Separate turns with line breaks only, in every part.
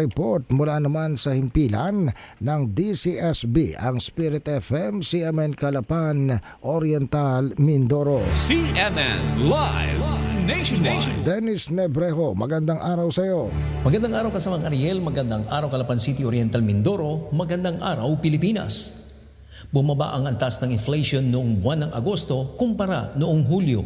report mula naman sa himpilan ng DCSB, ang Spirit FM, CMN Calapan, Oriental, Mindoro.
CNN Live Nationwide.
Dennis Nebrejo, magandang araw sa iyo.
Magandang araw kasamang Ariel, magandang araw Calapan City, Oriental Mindoro, magandang araw Pilipinas. Bumaba ang antas ng inflation noong buwan ng Agosto kumpara noong Hulyo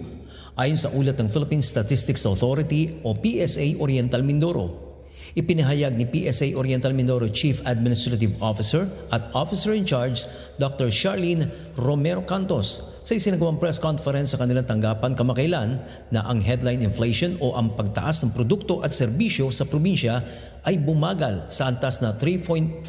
ayon sa ulat ng Philippine Statistics Authority o PSA Oriental Mindoro. Ipinahayag ni PSA Oriental Mindoro Chief Administrative Officer at Officer in Charge Dr. Charlene Romero Cantos sa isinagawang press conference sa kanilang tanggapan kamakailan na ang headline inflation o ang pagtaas ng produkto at serbisyo sa probinsya ay bumagal sa antas na 3.4%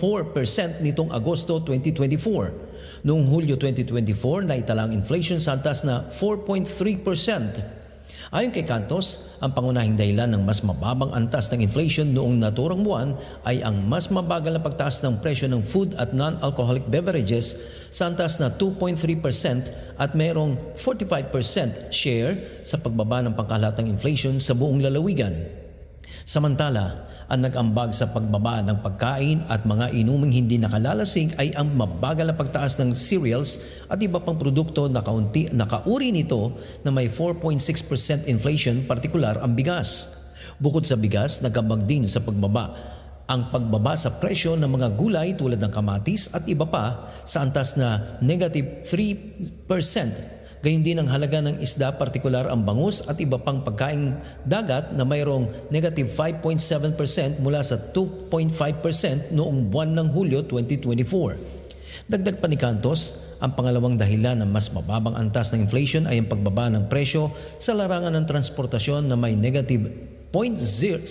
nitong Agosto 2024. Noong Hulyo 2024, naitala ang inflation sa antas na 4.3%. Ayon kay Cantos, ang pangunahing dahilan ng mas mababang antas ng inflation noong naturang buwan ay ang mas mabagal na pagtaas ng presyo ng food at non-alcoholic beverages sa antas na 2.3% at mayroong 45% share sa pagbaba ng pangkalatang inflation sa buong lalawigan. Samantala, ang nag-ambag sa pagbaba ng pagkain at mga inuming hindi nakalalasing ay ang mabagal na pagtaas ng cereals at iba pang produkto na kaunti nakauri nito na may 4.6% inflation, partikular ang bigas. Bukod sa bigas, nag-ambag din sa pagbaba ang pagbaba sa presyo ng mga gulay tulad ng kamatis at iba pa sa antas na negative 3%. Gayun din ang halaga ng isda, partikular ang bangus at iba pang pagkain dagat na mayroong negative 5.7% mula sa 2.5% noong buwan ng Hulyo 2024. Dagdag pa ni Cantos, ang pangalawang dahilan ng mas mababang antas ng inflation ay ang pagbaba ng presyo sa larangan ng transportasyon na may negative 0.7%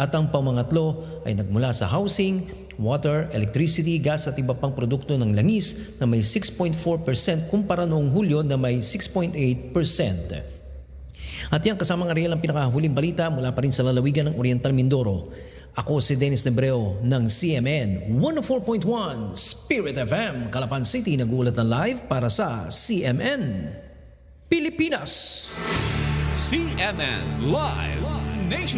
at ang pamangatlo ay nagmula sa housing, water, electricity, gas at iba pang produkto ng langis na may 6.4% kumpara noong Hulyo na may 6.8%. At yan kasamang Ariel ang pinakahuling balita mula pa rin sa lalawigan ng Oriental Mindoro. Ako si Dennis Nebreo ng CMN 104.1 Spirit FM, Calapan City, nagulat ng live para sa CMN Pilipinas.
CNN Live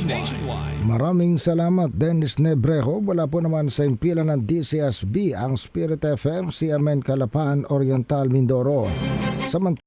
Nationwide.
Maraming salamat Dennis Nebrejo. Wala po naman sa himpilan ng DCSB, ang Spirit FM, CMN Calapan, Oriental, Mindoro. Samantala,